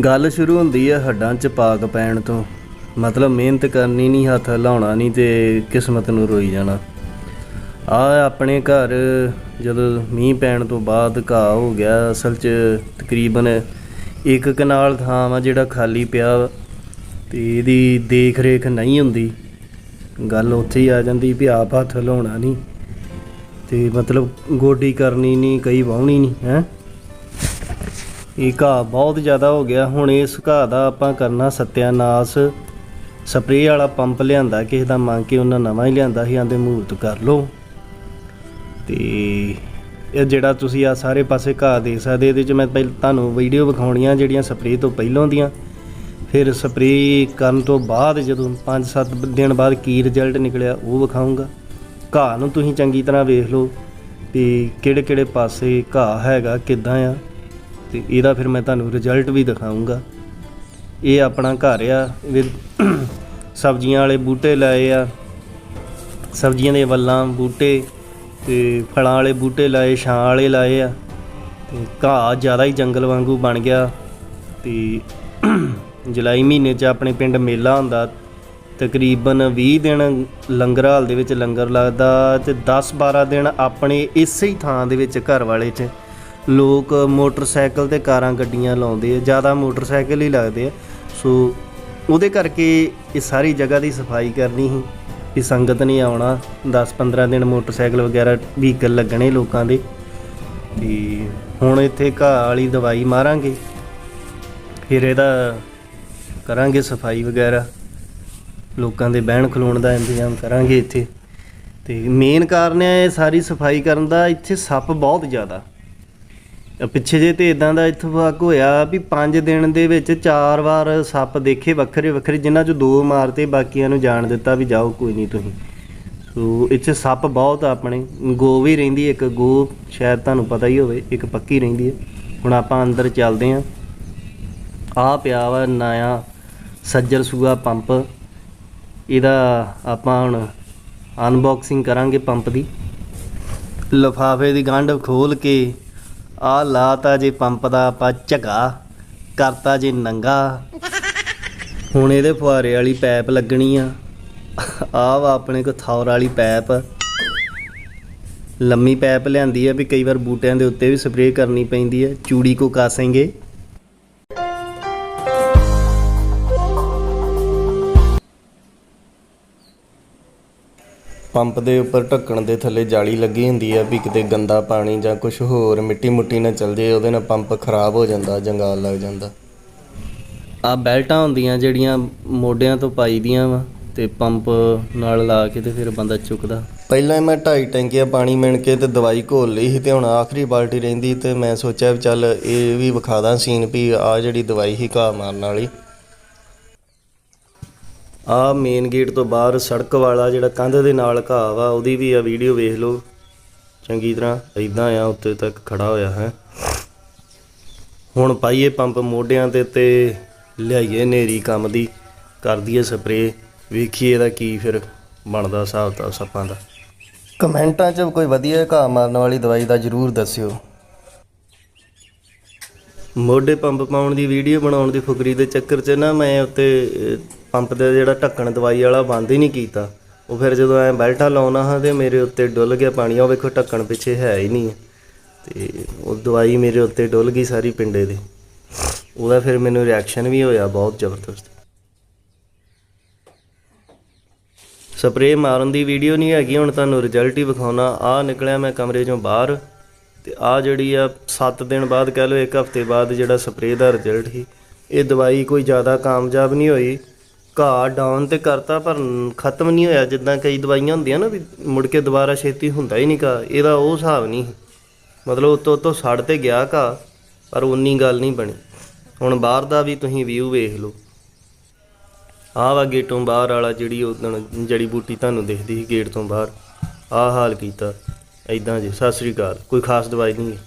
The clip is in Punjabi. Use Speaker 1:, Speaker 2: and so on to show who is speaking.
Speaker 1: ਗੱਲ ਸ਼ੁਰੂ ਹੁੰਦੀ ਹੈ ਹੱਡਾਂ 'ਚ ਪਾਕ ਪੈਣ ਤੋਂ। ਮਤਲਬ ਮਿਹਨਤ ਕਰਨੀ ਨਹੀਂ ਹੱਥ ਹਿਲਾਉਣਾ ਨਹੀਂ ਤੇ ਕਿਸਮਤ ਨੂੰ ਰੋਈ ਜਾਣਾ। ਆ ਆਪਣੇ ਘਰ ਜਦੋਂ ਮੀਂਹ ਪੈਣ ਤੋਂ ਬਾਅਦ ਘਾਹ ਹੋ ਗਿਆ, ਅਸਲ 'ਚ ਤਕਰੀਬਨ ਇੱਕ ਕਨਾਲ ਥਾਂ ਵਾ ਜਿਹੜਾ ਖਾਲੀ ਪਿਆ ਵਾ ਤੇ ਇਹਦੀ ਦੇਖ ਰੇਖ ਨਹੀਂ ਹੁੰਦੀ। ਗੱਲ ਉੱਥੇ ਹੀ ਆ ਜਾਂਦੀ ਵੀ ਆਪ ਹੱਥ ਹਿਲਾਉਣਾ ਨਹੀਂ ਤੇ ਮਤਲਬ ਗੋਡੀ ਕਰਨੀ ਨਹੀਂ ਕਈ ਵਾਹੁਣੀ ਨਹੀਂ ਹੈ? ਇਹ ਘਾਹ ਬਹੁਤ ਜ਼ਿਆਦਾ ਹੋ ਗਿਆ। ਹੁਣ ਇਸ ਘਾਹ ਦਾ ਆਪਾਂ ਕਰਨਾ ਸਤਿਆਨਾਸ਼। ਸਪਰੇਅ ਵਾਲਾ ਪੰਪ ਲਿਆਂਦਾ, ਕਿਸੇ ਦਾ ਮੰਗ ਕੇ ਉਹਨਾਂ ਨਵਾਂ ਹੀ ਲਿਆਂਦਾ ਸੀ, ਆਂਦੇ ਮੂਰਤ ਕਰ ਲਓ। ਤੇ ਇਹ ਜਿਹੜਾ ਤੁਸੀਂ ਆ ਸਾਰੇ ਪਾਸੇ ਘਾਹ ਦੇ ਸਕਦੇ, ਇਹਦੇ ਚ ਮੈਂ ਪਹਿਲ, ਤੁਹਾਨੂੰ ਵੀਡੀਓ ਵਿਖਾਉਣੀਆਂ ਜਿਹੜੀਆਂ ਸਪਰੇਅ ਤੋਂ ਪਹਿਲਾਂ ਦੀਆਂ। ਫਿਰ ਸਪਰੇਅ ਕਰਨ ਤੋਂ ਬਾਅਦ ਜਦੋਂ 5-7 ਦਿਨ ਬਾਅਦ ਕੀ ਰਿਜ਼ਲਟ ਨਿਕਲਿਆ, ਉਹ ਵਿਖਾਉਂਗਾ ਘਾਹ ਨੂੰ ਤੁਸੀਂ ਚੰਗੀ ਤਰ੍ਹਾਂ ਵੇਖ ਲਓ ਵੀ ਕਿਹੜੇ ਕਿਹੜੇ ਪਾਸੇ ਘਾਹ ਹੈਗਾ, ਕਿੱਦਾਂ ਆ। ਤੇ ਇਹਦਾ ਫਿਰ ਮੈਂ ਤੁਹਾਨੂੰ ਰਿਜ਼ਲਟ ਵੀ ਦਿਖਾਉਂਗਾ ਇਹ ਆਪਣਾ ਘਰ ਆ, ਇਹਦੇ ਸਬਜ਼ੀਆਂ ਵਾਲੇ ਬੂਟੇ ਲਾਏ ਆ। ਸਬਜ਼ੀਆਂ ਦੇ ਵੱਲਾਂ ਬੂਟੇ ਤੇ ਫਲਾਂ ਵਾਲੇ ਬੂਟੇ ਲਾਏ, ਛਾਂ ਵਾਲੇ ਲਾਏ ਆ। ਤੇ ਘਾਹ ਜ਼ਿਆਦਾ ਹੀ ਜੰਗਲ ਵਾਂਗੂ ਬਣ ਗਿਆ ਤੇ ਜੁਲਾਈ ਮਹੀਨੇ 'ਚ ਆਪਣੇ ਪਿੰਡ ਮੇਲਾ ਹੁੰਦਾ। ਤਕਰੀਬਨ 20 ਦਿਨ ਲੰਗਰ ਹਾਲ ਦੇ ਵਿੱਚ ਲੰਗਰ ਲੱਗਦਾ ਤੇ 10-12 ਦਿਨ ਆਪਣੇ ਇਸੇ ਹੀ ਥਾਂ ਦੇ ਵਿੱਚ ਘਰ ਵਾਲੇ 'ਚ ਲੋਕ ਮੋਟਰਸਾਈਕਲ ਤੇ ਕਾਰਾਂ ਗੱਡੀਆਂ ਲਾਉਂਦੇ ਆ, ਜ਼ਿਆਦਾ ਮੋਟਰਸਾਈਕਲ ਹੀ ਲੱਗਦੇ ਆ। ਸੋ ਉਹਦੇ ਕਰਕੇ ਇਹ ਸਾਰੀ ਜਗ੍ਹਾ ਦੀ ਸਫ਼ਾਈ ਕਰਨੀ ਸੀ ਵੀ ਸੰਗਤ ਨਹੀਂ ਆਉਣਾ 10-15 ਦਿਨ ਮੋਟਰਸਾਈਕਲ ਵਗੈਰਾ ਵਹੀਕਲ ਲੱਗਣੇ ਲੋਕਾਂ ਦੇ। ਤੇ ਹੁਣ ਇੱਥੇ ਘਾਹ ਵਾਲੀ ਦਵਾਈ ਮਾਰਾਂਗੇ, ਫਿਰ ਇਹਦਾ ਕਰਾਂਗੇ ਸਫ਼ਾਈ ਵਗੈਰਾ। ਲੋਕਾਂ ਦੇ ਬਹਿਣ ਖਲੋਣ ਦਾ ਇੰਤਜ਼ਾਮ ਕਰਾਂਗੇ ਇੱਥੇ। ਤੇ ਮੇਨ ਕਾਰਨ ਹੈ ਇਹ ਸਾਰੀ ਸਫ਼ਾਈ ਕਰਨ ਦਾ, ਇੱਥੇ ਸੱਪ ਬਹੁਤ ਜ਼ਿਆਦਾ। ਪਿੱਛੇ ਜੇ ਤੇ ਇਦਾਂ ਦਾ ਇਤਫਾਕ ਹੋਇਆ ਵੀ 5 ਦਿਨ ਦੇ ਵਿੱਚ ਚਾਰ ਵਾਰ ਸੱਪ ਦੇਖੇ ਵੱਖਰੇ ਵੱਖਰੇ, ਜਿਨ੍ਹਾਂ ਚੋਂ ਦੋ ਮਾਰਤੇ, ਬਾਕੀਆਂ ਨੂੰ ਜਾਣ ਦਿੱਤਾ ਵੀ ਜਾਓ, ਕੋਈ ਨਹੀਂ ਤੁਸੀਂ। ਸੋ ਇੱਥੇ ਸੱਪ ਬਹੁਤ ਆ ਆਪਣੇ। ਗੋ ਵੀ ਰਹਿੰਦੀ ਇੱਕ, ਗੋ ਸ਼ਾਇਦ ਤੁਹਾਨੂੰ ਪਤਾ ਹੀ ਹੋਵੇ, ਇੱਕ ਪੱਕੀ ਰਹਿੰਦੀ ਹੈ। ਹੁਣ ਆਪਾਂ ਅੰਦਰ ਚੱਲਦੇ ਆਂ ਆ ਪਿਆ ਵਾ ਨਾਇਆ ਸੱਜਰ ਸੂਆ ਪੰਪ। ਇਹਦਾ ਆਪਾਂ ਹੁਣ ਅਨਬਾਕਸਿੰਗ ਕਰਾਂਗੇ ਪੰਪ ਦੀ। ਲਫਾਫੇ ਦੀ ਗੰਢ ਖੋਲ ਕੇ ਆ ਲਾਤਾ ਜੇ ਪੰਪ ਦਾ ਆਪਾਂ ਝਗਾ, ਕਰਤਾ ਜੇ ਨੰਗਾ। ਹੁਣ ਇਹਦੇ ਫੁਹਾਰੇ ਵਾਲੀ ਪੈਪ ਲੱਗਣੀ ਆ। ਆ ਵਾ ਆਪਣੇ ਕੋ ਥੌਰ ਵਾਲੀ ਪੈਪ। ਲੰਮੀ ਪੈਪ ਲਿਆਂਦੀ ਆ ਵੀ ਕਈ ਵਾਰ ਬੂਟਿਆਂ ਦੇ ਉੱਤੇ ਵੀ ਸਪਰੇਅ ਕਰਨੀ ਪੈਂਦੀ ਹੈ ਚੂੜੀ ਕੋ ਕਾਸੇਂਗੇ। ਪੰਪ ਦੇ ਉੱਪਰ ਢੱਕਣ ਦੇ ਥੱਲੇ ਜਾਲੀ ਲੱਗੀ ਹੁੰਦੀ ਆ ਵੀ ਕਿਤੇ ਗੰਦਾ ਪਾਣੀ ਜਾਂ ਕੁਝ ਹੋਰ ਮਿੱਟੀ ਮੁੱਟੀ ਨਾ ਚਲ ਜੇ ਉਹਦੇ ਨਾਲ ਪੰਪ ਖਰਾਬ ਹੋ ਜਾਂਦਾ ਜੰਗਾਲ ਲੱਗ ਜਾਂਦਾ। ਆ ਬੈਲਟਾਂ ਹੁੰਦੀਆਂ ਜਿਹੜੀਆਂ ਮੋਢਿਆਂ ਤੋਂ ਪਾਈ ਦੀਆਂ ਵਾ ਤੇ ਪੰਪ ਨਾਲ ਲਾ ਕੇ ਤੇ ਫਿਰ ਬੰਦਾ ਚੁੱਕਦਾ। ਪਹਿਲਾਂ ਮੈਂ ਢਾਈ ਟੈਂਕੀਆਂ ਪਾਣੀ ਮਿਣ ਕੇ ਤੇ ਦਵਾਈ ਘੋਲ ਲਈ ਸੀ ਤੇ ਹੁਣ ਆਖਰੀ ਬਾਲਟੀ ਰਹਿੰਦੀ ਤੇ ਮੈਂ ਸੋਚਿਆ ਚੱਲ ਇਹ ਵੀ ਵਿਖਾਦਾ ਸੀਨ ਵੀ ਆ ਜਿਹੜੀ ਦਵਾਈ ਸੀ ਘਾਹ ਮਾਰਨ ਵਾਲੀ। ਆ ਮੇਨ ਗੇਟ ਤੋਂ ਬਾਹਰ ਸੜਕ ਵਾਲਾ ਜਿਹੜਾ ਕੰਧ ਦੇ ਨਾਲ ਘਾਹ ਵਾ, ਉਹਦੀ ਵੀ ਆ ਵੀਡੀਓ ਵੇਖ ਲਓ। ਚੰਗੀ ਤਰ੍ਹਾਂ ਇਦਾਂ ਆ, ਉੱਤੇ ਤੱਕ ਖੜਾ ਹੋਇਆ ਹੈ। ਹੁਣ ਪਾਈਏ ਪੰਪ ਮੋਢਿਆਂ ਤੇ ਤੇ ਲਿਆਈਏ ਨੇਰੀ ਕੰਮ ਦੀ, ਕਰ ਦਈਏ ਸਪਰੇ ਵੇਖੀਏ ਇਹਦਾ ਕੀ ਫਿਰ ਬਣਦਾ ਹਿਸਾਬ ਤਾਂ ਸੱਪਾਂ ਦਾ। ਕਮੈਂਟਾਂ 'ਚ ਕੋਈ ਵਧੀਆ ਘਾਹ ਮਾਰਨ ਵਾਲੀ ਦਵਾਈ ਦਾ ਜਰੂਰ ਦੱਸਿਓ। ਮੋਢੇ ਪੰਪ ਪਾਉਣ ਦੀ, ਵੀਡੀਓ ਬਣਾਉਣ ਦੀ ਫੁਕਰੀ ਦੇ ਚੱਕਰ 'ਚ ਨਾ ਮੈਂ ਉੱਤੇ ਪੰਪ ਦਾ ਜਿਹੜਾ ਢੱਕਣ ਦਵਾਈ ਵਾਲਾ ਬੰਦ ਹੀ ਨਹੀਂ ਕੀਤਾ। ਉਹ ਫਿਰ ਜਦੋਂ ਐ ਬੈਲਟਾ ਲਾਉਣਾ ਹਾਂ ਤੇ ਮੇਰੇ ਉੱਤੇ ਡੁੱਲ ਗਿਆ ਪਾਣੀ, ਉਹ ਵੇਖੋ ਢੱਕਣ ਪਿੱਛੇ ਹੈ ਹੀ ਨਹੀਂ। ਹੈ। ਤੇ ਉਹ ਦਵਾਈ ਮੇਰੇ ਉੱਤੇ ਡੁੱਲ ਗਈ ਸਾਰੀ ਪਿੰਡੇ ਦੀ। ਉਹਦਾ ਫਿਰ ਮੈਨੂੰ ਰਿਐਕਸ਼ਨ ਵੀ ਹੋਇਆ ਬਹੁਤ ਜ਼ਬਰਦਸਤ। ਸਪਰੇਅ ਮਾਰਨ ਦੀ ਵੀਡੀਓ ਨਹੀਂ ਹੈਗੀ, ਹੁਣ ਤੁਹਾਨੂੰ ਰਿਜ਼ਲਟ ਹੀ ਵਿਖਾਉਣਾ। ਆ ਨਿਕਲਿਆ ਮੈਂ ਕਮਰੇ ਚੋਂ ਬਾਹਰ। ਤੇ ਆ ਜਿਹੜੀ ਆ 7 ਦਿਨ ਬਾਅਦ ਕਹਿ ਲਓ, ਇੱਕ ਹਫ਼ਤੇ ਬਾਅਦ ਜਿਹੜਾ ਸਪਰੇਅ ਦਾ ਰਿਜ਼ਲਟ ਸੀ, ਇਹ ਦਵਾਈ ਕੋਈ ਜ਼ਿਆਦਾ ਕਾਮਯਾਬ ਨਹੀਂ ਹੋਈ। ਘਾਹ ਡਾਊਨ ਤੇ ਕਰਤਾ, ਪਰ ਖਤਮ ਨਹੀਂ ਹੋਇਆ। ਜਿੱਦਾਂ ਕਈ ਦਵਾਈਆਂ ਹੁੰਦੀਆਂ ਨਾ ਵੀ ਮੁੜ ਕੇ ਦੁਬਾਰਾ ਛੇਤੀ ਹੁੰਦਾ ਹੀ ਨਹੀਂ ਘਾਹ, ਇਹਦਾ ਉਹ ਹਿਸਾਬ ਨਹੀਂ ਸੀ। ਮਤਲਬ ਉਤੋਂ ਉਤੋਂ ਸੜ ਤੇ ਗਿਆ ਘਾਹ, ਪਰ ਉਨੀ ਗੱਲ ਨਹੀਂ ਬਣੀ। ਹੁਣ ਬਾਹਰ ਦਾ ਵੀ ਤੁਸੀਂ ਵਿਊ ਵੇਖ ਲਓ। ਆਹ ਵਾ ਗੇਟੋਂ ਬਾਹਰ ਵਾਲਾ ਜਿਹੜੀ ਉਦਣ ਜੜੀ ਬੂਟੀ ਤੁਹਾਨੂੰ ਦਿਖਦੀ ਸੀ ਗੇਟ ਤੋਂ ਬਾਹਰ। ਆਹ ਹਾਲ ਕੀਤਾ। ਐਦਾਂ ਜੀ ਸਤਿ ਸ੍ਰੀ ਅਕਾਲ ਕੋਈ ਖਾਸ ਦਵਾਈ ਨਹੀਂ ਹੈ।